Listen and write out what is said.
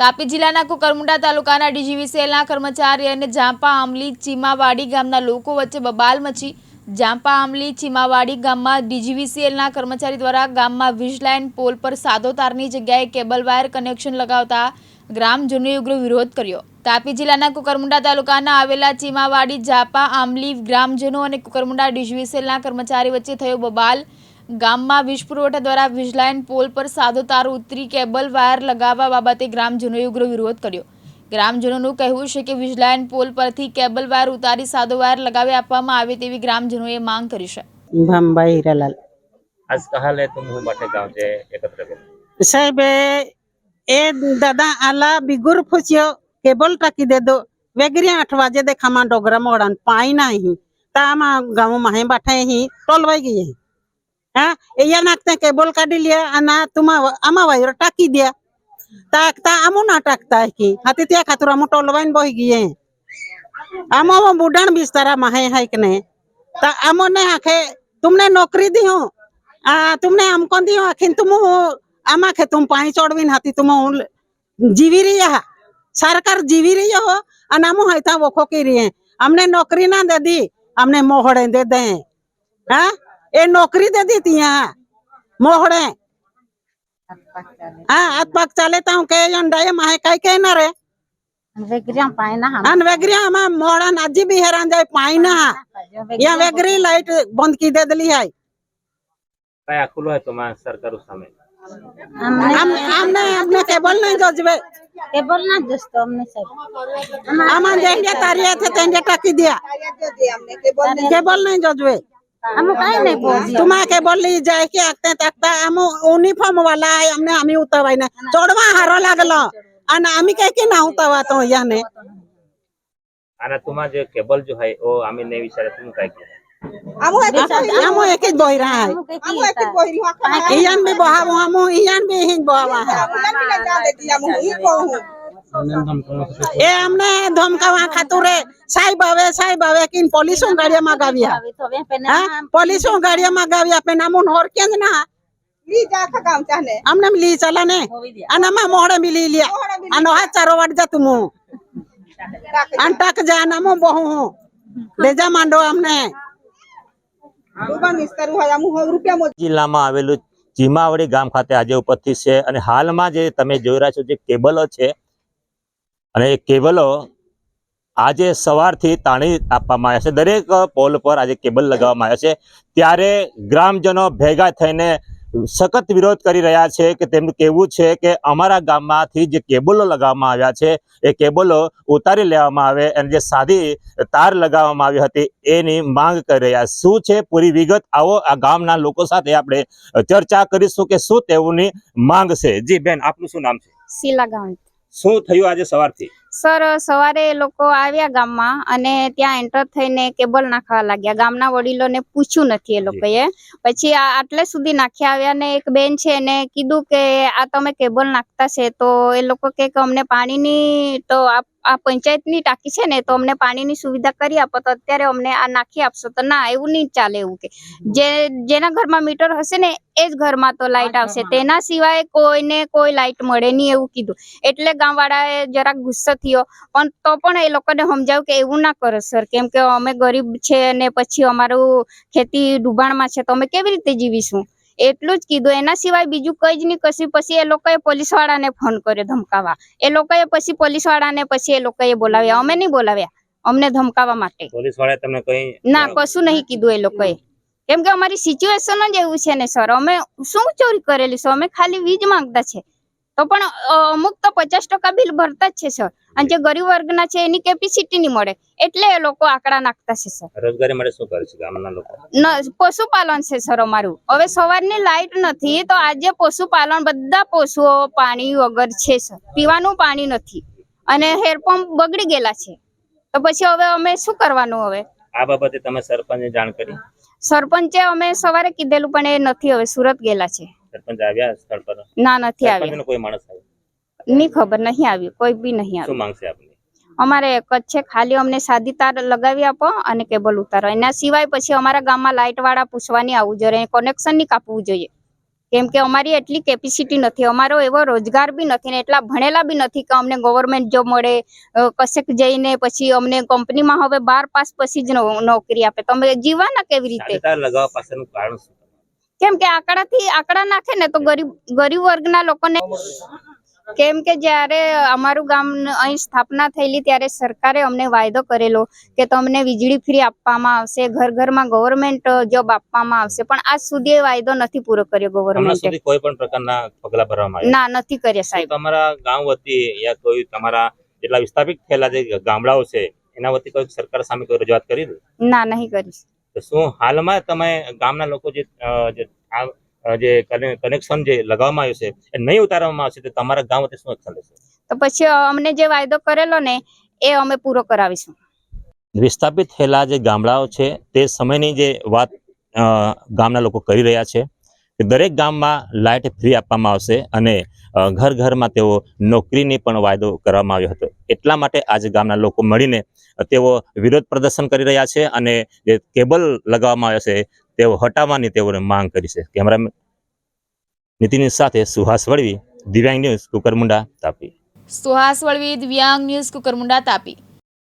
તાપી જિલ્લાના કુકરમુંડા તાલુકાના ડીજીવીસીએલના કર્મચારી અને જાંપા આમલી ચીમાવાડી ગામના લોકો વચ્ચે બબાલ મચી જાંપા આમલી ચીમાવાડી ગામમાં ડીજીવીસીએલના કર્મચારી દ્વારા ગામમાં વીજલાઇન પોલ પર સાદો તારની જગ્યાએ કેબલ વાયર કનેક્શન લગાવતા ગ્રામજનોએ ઉગ્ર વિરોધ કર્યો. તાપી જિલ્લાના કુકરમુંડા તાલુકાના આવેલા ચીમાવાડી જાપા આમલી ગ્રામજનો અને કુકરમુંડા ડિવિઝનના કર્મચારી વચ્ચે થયો બબાલ. ગામમાં વીજ પુરવઠા દ્વારા વીજલાઇન પોલ પર સાદો તાર ઉતરી કેબલ વાયર લગાવવા બાબતે ગ્રામજનોએ ઉગ્ર વિરોધ કર્યો. ગ્રામજનોનું કહેવું છે કે વીજલાઇન પોલ પરથી કેબલ વાયર ઉતારી સાદો વાયર લગાવી આપવામાં આવે તેવી ગ્રામજનોએ માંગ કરી છે. ભામભાઈ સાહેબ એ દાદા આલા બિગુર ફૂસ્યો કેબલ ટાકી દે દો. વેગરી આઠ વાજે દે ખામાં ડોગરા મોડા પાઈ ના હી. તામાં ગામો માહે બાઠે હી. ટોલવાઈ ગઈ હા. એયા નાખતા કેબલ કાઢી લ્યા અને તુમાં આમાં વાયરો ટાકી દે. ટાકતા આમું ના ટાકતા હી. હાથી ત્યાં ખાતુર આમું ટોલવાઈને બહી ગઈ આમાં બુડાણ બિસ્તારા માહે હાઈ કે ને. તા આમો ને આખે તુમને નોકરી દી હું. આ તુમને આમ કોણ દી હું? આખીન તુમ આમાં ખે તુમ પાણી ચોડવીને હતી તુમ જીવી રહ્યા. સરકાર જીવી રહી હો અને આમ હોય ત્યાં ઓખો કરી અમને નોકરી ના દેદી અમને મોહડે દે દે. હા? એ નોકરી દે દી ત્યાં મોહડે હા હાથ પગ ચાલે તો કે અંડાએ માહે કઈ કે ના રે. મોડા નાજી બી હેરાન જાય પાણી ના. યા વેગરી લાઈટ બંધ કી દે દેલી હાય કઈ સરકાર સામે. અમને આમ આમને આમને કેબલ નહીં જોજવે કેબલ ના દોસ્તો અમને સાહેબ આમાં જેંગે તારિયા છે તેંગે ટાકી દિયા કેબલ નહીં જોજવે અમે કઈ નહીં પહોંચી तुम्हा केबल ली जाए के आते तकता हम यूनिफॉर्म वाला है हमने हमी उतरवाई ना चोड़वा हारो लागलो અને આમી કઈ કે ના ઉતાવા તો યાને અને તમારા જે કેબલ જો હોય ઓ આમે ને વિચારે તું કઈ કહે આમો એક જ બોઈ રહા હે ઈયાન બી બહાવો આમો ઈયાન બી હિંગ બહાવા હે એ અમને ધમકાવા ખાતુરે સાહેબ હવે સાહેબ હવે કિન પોલીસો ગાડીયા મગાવ્યા હા પોલીસો ગાડીયા મગાવ્યા આપે નામુન હોર કેમ ના અમને લી ચલા ને અને માં મોહડે મિલી લિયા અને હાથ ચારો વાટ જા તું અને ટક જા નામો બહુ હું લેજા માંડો અમને જિલ્લામાં આવેલું ચીમાવડી ગામ ખાતે આજે ઉપસ્થિત છે અને હાલમાં જે તમે જોઈ રહ્યા છો, જે કેબલો છે, અને એ કેબલો આજે સવારથી તાણી આપવામાં આવ્યા છે. દરેક પોલ પર આજે કેબલ લગાવવામાં આવ્યા છે. ત્યારે ગ્રામજનો ભેગા થઈને સખત વિરોધ કરી રહ્યા છે કે તેમનું કહેવું છે કે અમારા ગામમાંથી જે કેબલો લગાવવામાં આવ્યા છે, એ કેબલો ઉતારી લેવામાં આવે અને જે સાદી તાર લગાવવામાં આવી હતી, એની માંગ કરી રહ્યા શું છે પૂરી વિગત? આવો આ ગામના લોકો સાથે આપણે ચર્ચા કરીશું કે શું તેઓની માંગ છે. જી બેન, આપનું શું નામ છે? શીલા ગામ શું થયું આજે સવારથી? સર સવારે એ લોકો આવ્યા ગામમાં અને ત્યાં એન્ટર થઈને કેબલ નાખવા લાગ્યા. ગામના વડીલોને પૂછ્યું નથી એ લોકોએ. પછી આ આટલે સુધી નાખ્યા આવ્યા ને એક બેન છે એને કીધું કે આ તમે કેબલ નાખતા છે તો એ લોકો કે અમને પાણીની તો આ આ પંચાયતની ટાંકી છે ને તો અમને પાણીની સુવિધા કરી આપો તો અત્યારે અમને આ નાખી આપશો. તો ના એવું નહીં ચાલે એવું કે. જે જેના ઘરમાં મીટર હશે ને એ જ ઘરમાં તો લાઈટ આવશે. તેના સિવાય કોઈને કોઈ લાઈટ મળે નહીં એવું કીધું. એટલે ગામવાળાએ જરાક ગુસ્સો થયો. પણ તો પણ એ લોકોને સમજાવ્યું કે એવું ના કરો સર. કેમ કે અમે ગરીબ છે અને પછી અમારું ખેતી ડૂબાણમાં છે તો અમે કેવી રીતે જીવીશું? એટલું જ કીધું. એના સિવાય બીજું કઈ જ નહીં. કશું પછી એ લોકોએ પોલીસ વાળાને ફોન કર્યો ધમકાવા. એ લોકોએ પછી પોલીસ વાળાને પછી એ લોકોએ બોલાવ્યા. અમે નહીં બોલાવ્યા. અમને ધમકાવા માટે. પોલીસ વાળાએ તમને કઈ ના કશું નહીં કીધું એ લોકોએ. કેમ કે અમારી સિચ્યુએશન જ એવું છે ને સર. અમે શું ચોરી કરેલી છે? અમે ખાલી વીજ માંગતા છે. તો પણ અમુક તો પચાસ ટકા બિલ ભરતા જ છે સર અને જે ગરીબ વર્ગના છે એની કેપેસિટી નહીં મળે. એટલે એ લોકો આંકડા નાખતા છે સર રોજગારી માટે શું કરે છે ગામના લોકો? ન પશુપાલન છે સર અમારું. હવે સવારની લાઈટ નથી તો આજે પશુપાલન બધા પશુઓ પાણી વગર છે સર પીવાનું પાણી નથી. અને હેરપંપ બગડી ગયેલા છે. તો પછી હવે અમે શું કરવાનું હવે? આ બાબતે તમે સરપંચને જાણ કરી? સરપંચે અમે સવારે કીધેલું પણ એ નથી હવે સુરત ગયેલા છે. સરપંચ આવ્યા સ્થળ પર? ના નથી આવ્યા. કોઈ માણસ આવ્યો? ની ખબર નહીં આવી કોઈ બી નહીં શું આવ્યું માંગશે આપની? અમારે એક જ છે ખાલી અમને સાદી તાર લગાવી આપો અને કેબલ ઉતારો. એના સિવાય પછી અમારા ગામમાં લાઇટ વાળા પૂછવાની આવવું જોઈએ કનેક્શન નહીં કાપવું જોઈએ. કેમ કે અમારી એટલી કેપેસિટી નથી. અમારો એવો રોજગાર બી નથી ને એટલા ભણેલા બી નથી કે અમને ગવર્મેન્ટ જોબ મળે કશેક જઈને પછી અમને કંપનીમાં હવે બાર પાસ પછી જ નો- નોકરી આપે. તમે જીવવાના કેવી રીતે? લગાવવા પાછળનું કારણ શું? કેમ કે આંકડાથી આંકડા નાખે ને તો ગરીબ ગરીબ વર્ગના લોકોને કેમ કે જ્યારે અમારું ગામ અહીં સ્થાપના થયેલી ત્યારે સરકારે અમને વાયદો કરેલો કે તમને વીજળી ફ્રી આપવામાં આવશે ઘર ઘરમાં ગવર્મેન્ટ જોબ આપવામાં આવશે પણ આજ સુધી એ વાયદો નથી પૂરો કર્યો ગવર્મેન્ટ કોઈ પણ પ્રકારના પગલા ભરવામાં આવ્યા? ના નથી કર્યા સાહેબ. તમારા ગામ વતી યા કોઈ તમારા જેટલા વિસ્થાપિત થયેલા જે ગામડાઓ છે એના વતી કોઈ સરકાર સામે કોઈ રજૂઆત કરી? ના નહીં કરી. તો શું હાલમાં તમે ગામના લોકો જે જે કનેક્શન જે લગાવવામાં આવ્યું છે એ નહીં ઉતારવામાં આવશે તો તમારા ગામ વતી શું એક્શન લેશે તો પછી અમને જે વાયદો કરેલો ને એ અમે પૂરો કરાવીશું. વિસ્થાપિત થયેલા જે ગામડાઓ છે તે સમયની જે વાત ગામના લોકો કરી રહ્યા છે કે દરેક ગામમાં લાઇટ ફ્રી આપવામાં આવશે અને ઘર ઘરમાં તેઓ નોકરીની પણ વાયદો કરવામાં આવ્યો હતો. એટલા માટે આજે ગામના લોકો મળીને તેઓ વિરોધ પ્રદર્શન કરી રહ્યા છે અને જે કેબલ લગાવવામાં આવ્યો છે, તેઓ હટાવવાની તેઓને માંગ કરી છે. કેમેરામેન નીતિની સાથે સુહાસ વળવી, દિવ્યાંગ ન્યૂઝ કુકરમુંડા તાપી. સુહાસ વળવી, દિવ્યાંગ ન્યૂઝ કુકરમુંડા તાપી.